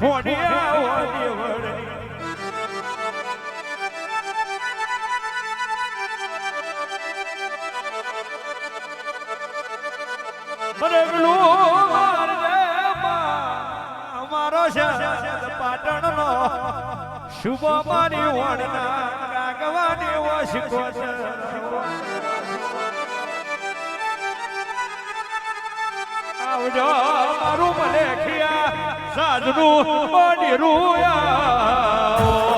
મોઢે વળે અમારો પાટણ નો શુભ મારી ઓળના રાગવાની વશકો આવજો મારું મને ખિયા. સાજનું બની રૂયા.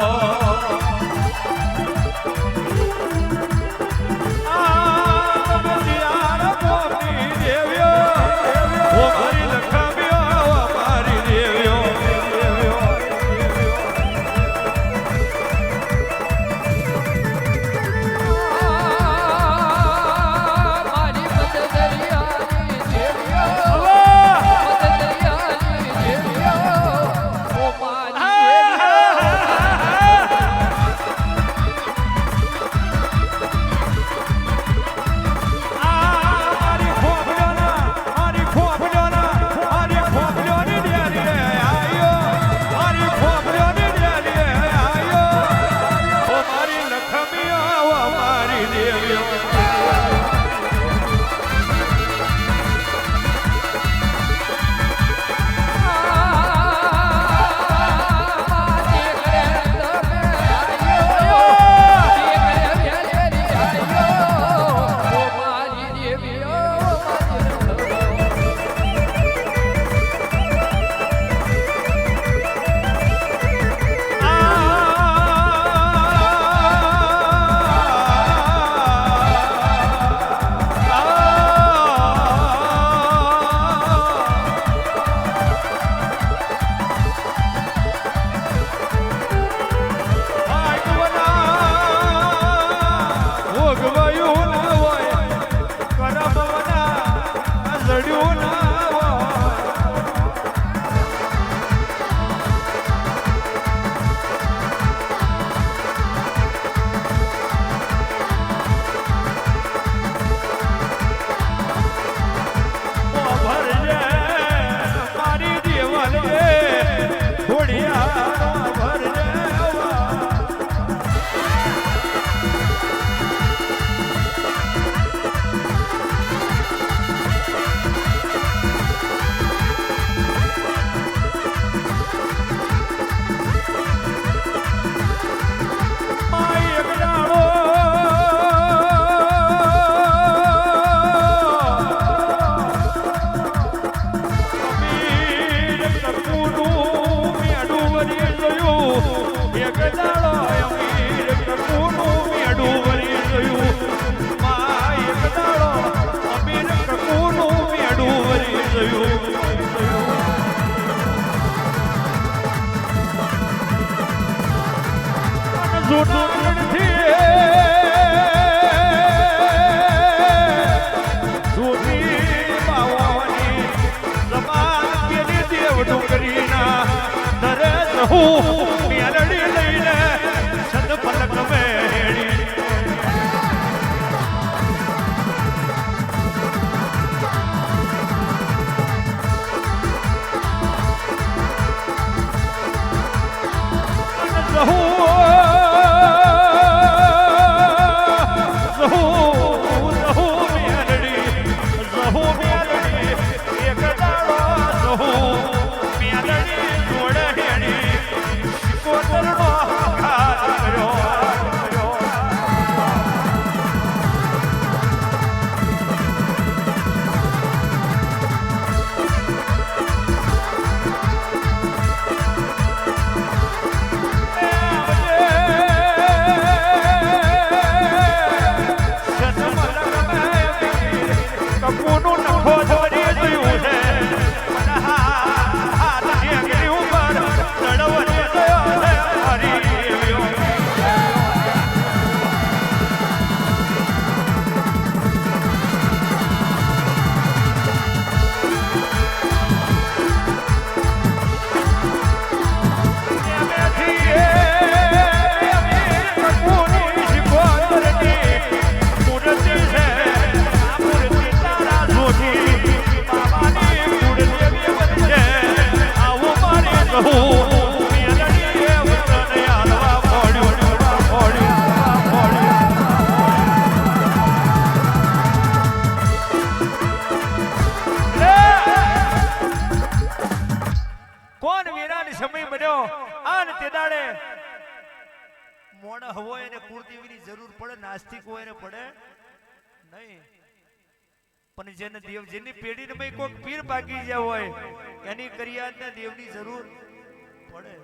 મોણ હોય એને કુળદેવીની જરૂર પડે, નાસ્તિક હોય એને પડે. નહીં. પણ જેને દેવ, જેની પેઢીને ભાઈ કોઈક પીર બાકી જ્યાં હોય, એની કરિયાતને દેવની જરૂર પડે.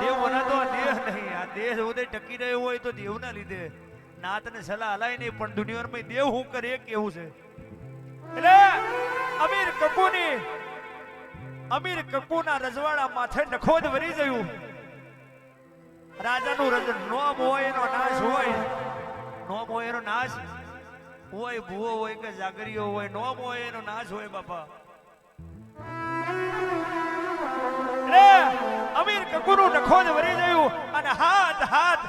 દેવ વના તો આ દેહ નહીં, આ દેહ ઉદય ટકી રહ્યો હોય તો દેવના લીધે. નાતને સલાહ હલાય નહીં, પણ દુનિયામાં દેવ હું કરે એ કેવું છે? એટલે અમીર કકુની અમીર કપૂરના રજવાડા માથે નખોદ વરી ગયું. રાજાનું રજ નોમ હોય એનો નાશ હોય. નોમ હોય એનો નાશ હોય, ભૂવો હોય કે જાગરીઓ હોય નોમ હોય એનો નાશ હોય બાપા. અમીર કપૂરનું નખોદ વરી ગયું અને હાથ હાથ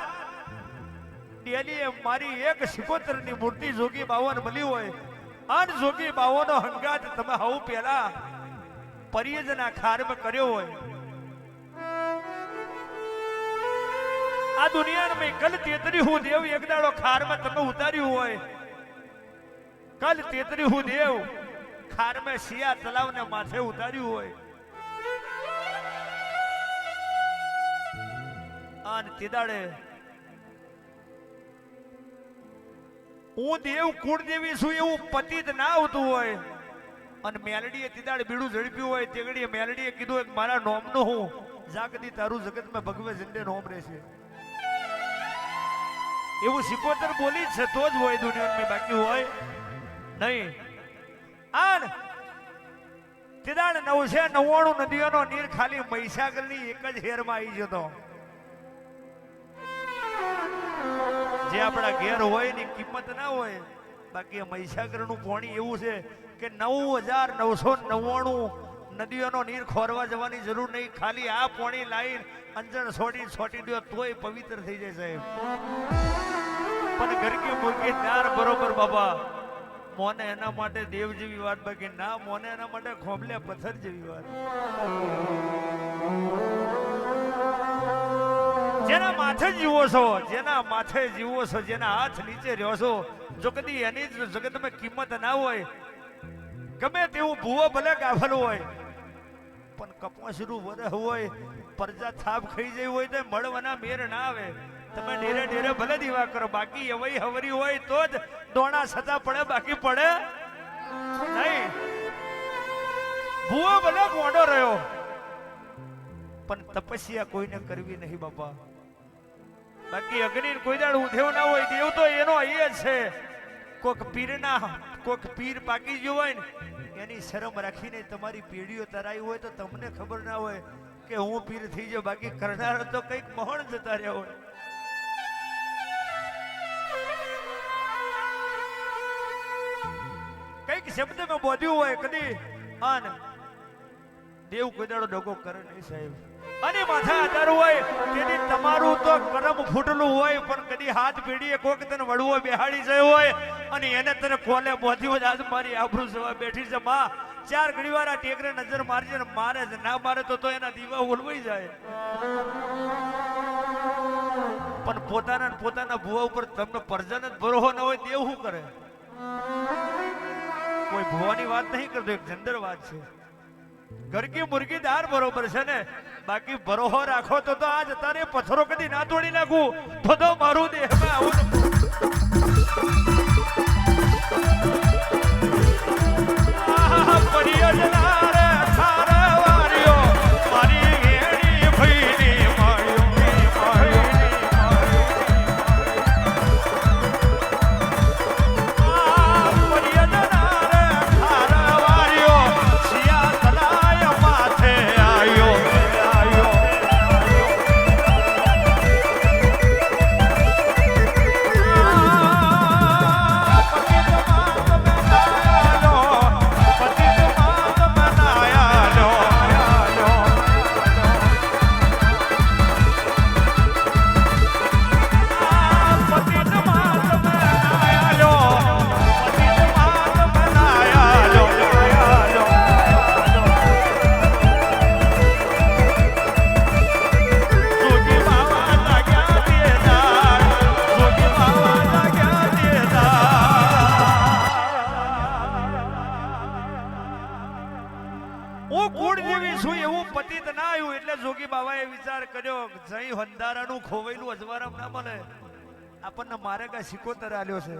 ડેલીએ મારી એક સિકોતર મૂર્તિ જોગી બાવન મળી હોય. અન જોગી બાવોનો હંગાત તમે હવ પેલા પરિયજના ખારમાં કર્યો હોય. આ દુનિયામાં કલ તેતરી હું દેવ, એક દાડો ખારમાં તમે ઉતાર્યું હોય. કલ તેતરી હું દેવ ખારમાં શિયા તલાવને માથે ઉતાર્યું હોય. અને તે દાડે હું દેવ કુળદેવી છું એવું પતિત ના આવતું હોય. અને મેલડીએ તીદાડ બીડું ઝડપ્યું હોય, તેગડીએ મેલડીએ કીધું એક, મારા નોમનું હું જાગતી તારું જગતમાં ભગવે ઝંડે નોમ રહેશે. એવું સિકોતર બોલી છે, તો જ હોય દુનિયામાં બાકી હોય. નહીં. આન તીદાડ નવસે નવ્વાણું નદીઓનો નીર ખાલી મહીસાગરની એક જ હેરમાં આવી જતો જે આપણા ઘેર હોયની, કિંમત ના હોય, બાકી મહીસાગરનું પાણી એવું છે કે નવ હજાર નવસો નવ્વાણું નદીઓનો નીર ખોરવા જવાની જરૂર નહીં. ખાલી આ પોણી લાઈન અંજણ છોડી છોટી દો, તોય પવિત્ર થઈ જાય સાહેબ. પણ ઘરકી મુરકી ત્યાર બરોબર બાબા. મોને એના માટે દેવ જેવી વાત બાકી. ના, મોને એના માટે ખોબલે પથ્થર જેવી વાત. જેના માથે જીવો છો, જેના માથે જીવો છો, જેના હાથ નીચે રહ્યો છો, જો કદી એની જગતમાં કિંમત ના હોય ગમે તેવું ભૂવો ભલે ગાફલ હોય, પણ કપોસરું વરહ હોય, પરજા થાપ ખાઈ જઈ હોય તો મળવાના મેર ના આવે. તમે ડેરે ડેરે ભલે દીવા કરો, બાકી એવઈ હવરી હોય તો જ દોણા સજા પડે, બાકી પડે નહીં. ભૂવો ભલે મોડો રહ્યો, પણ તપસ્યા કોઈને કરવી નહીં બાપા. બાકી અગ્નિ કોઈ દાડ ઉધેવ ના હોય, દેવ તો એનો અહીંયા છે. કોક પીરના કોક પીર પાકી ગયો હોય ને, એની શરમ રાખીને તમારી પેઢીઓ તરાઈ હોય તો તમને ખબર ના હોય કે હું પીર થઈ જાઉં, બાકી કરનાર તો કંઈક મહોણ જતા રહ્યા હોય. કંઈક શબ્દ મેં બોધ્યું હોય કદી અન દેવ કોઈ દાડો ડગો કરે નહીં સાહેબ. અને માથા આધાર હોય, તેથી તમારું તો કરમ ફૂટલું હોય કદી હાથ પીડીએ કોક તને વડવો બેહાડી જયો હોય અને એને તને કોલે બોધ્યું જ આજ મારી આબરૂ જવા બેઠી છે, માં. ચાર ઘડી વાર આ ટેકરે નજર મારજે ને મારે છે ના મારે તો તો એના દીવા ઓલવાઈ જાય. પણ પોતાના પોતાના ભુવા ઉપર તમને પરજન જ ભરોહો ન હોય તેવું શું કરે? કોઈ ભુવાની વાત નહીં કરતો, એક જંદર વાત છે. ઘરકી મુરગી દાર બરોબર છે ને? બાકી ભરોહો રાખો તો તો આજ તારે પથ્થરો કદી ના તોડી નાખું. તો તો મારું દેહમાં આવું જઈ હંધારાનું ખોવાયેલું અજવારામ ના મળે. આપણને મારે કઈ સિકોતર આલ્યો છે.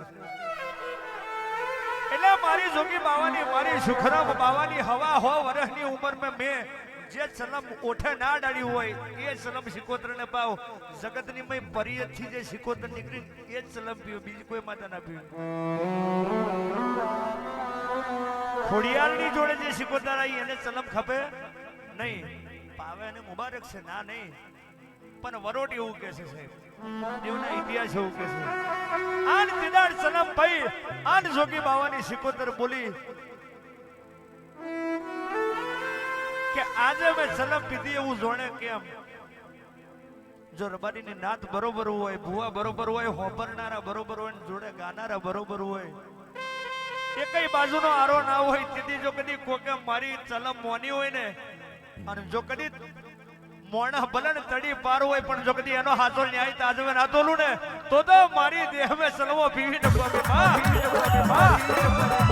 એટલે મારી જોગી બાવાની, મારી સુખરામ બાવાની હવા હો વર્ષની ઉંમર મેં જે સલમ ઓઠે ના ડાળ્યું હોય, એ સલમ સિકોતર ને પાવ. જગતની મય પરિયતથી જે સિકોતર નીકળી, એ જ સલમ પીવું, બીજી કોઈ માતા ના પીવું. ખોડિયાલની જોડે જે સિકોતર આવી, એને સલમ ખપે? નહીં. પાવે અને મુબારક છે. ના, નહીં. પણ વરોટ એવું કે છે સાહેબ. દેવના ઇતિહાસ એવું કે છે. આન દિદાર સલમ ભાઈ, આન જોગી બાવાની સિકોતર બોલી કે આજે મેં સલમ પીધી એવું જોણે કેમ? જો રબારીની નાત બરોબર હોય, ભુવા બરોબર હોય હોપરનારા બરોબર હોય જોડે ગાનારા બરોબર હોય એકઈ બાજુનો આરો ના હોય, તેથી જો કદી કોકે મારી ચલમ મોની હોય ને, અને જો કદી મોણા બલન તડી પારો હોય પણ જો કદી એનો હાથો ન્યાય તાજવે ના તોલું ને, તો તો મારી દેહ મેં સલવો પીવી ન પામે માં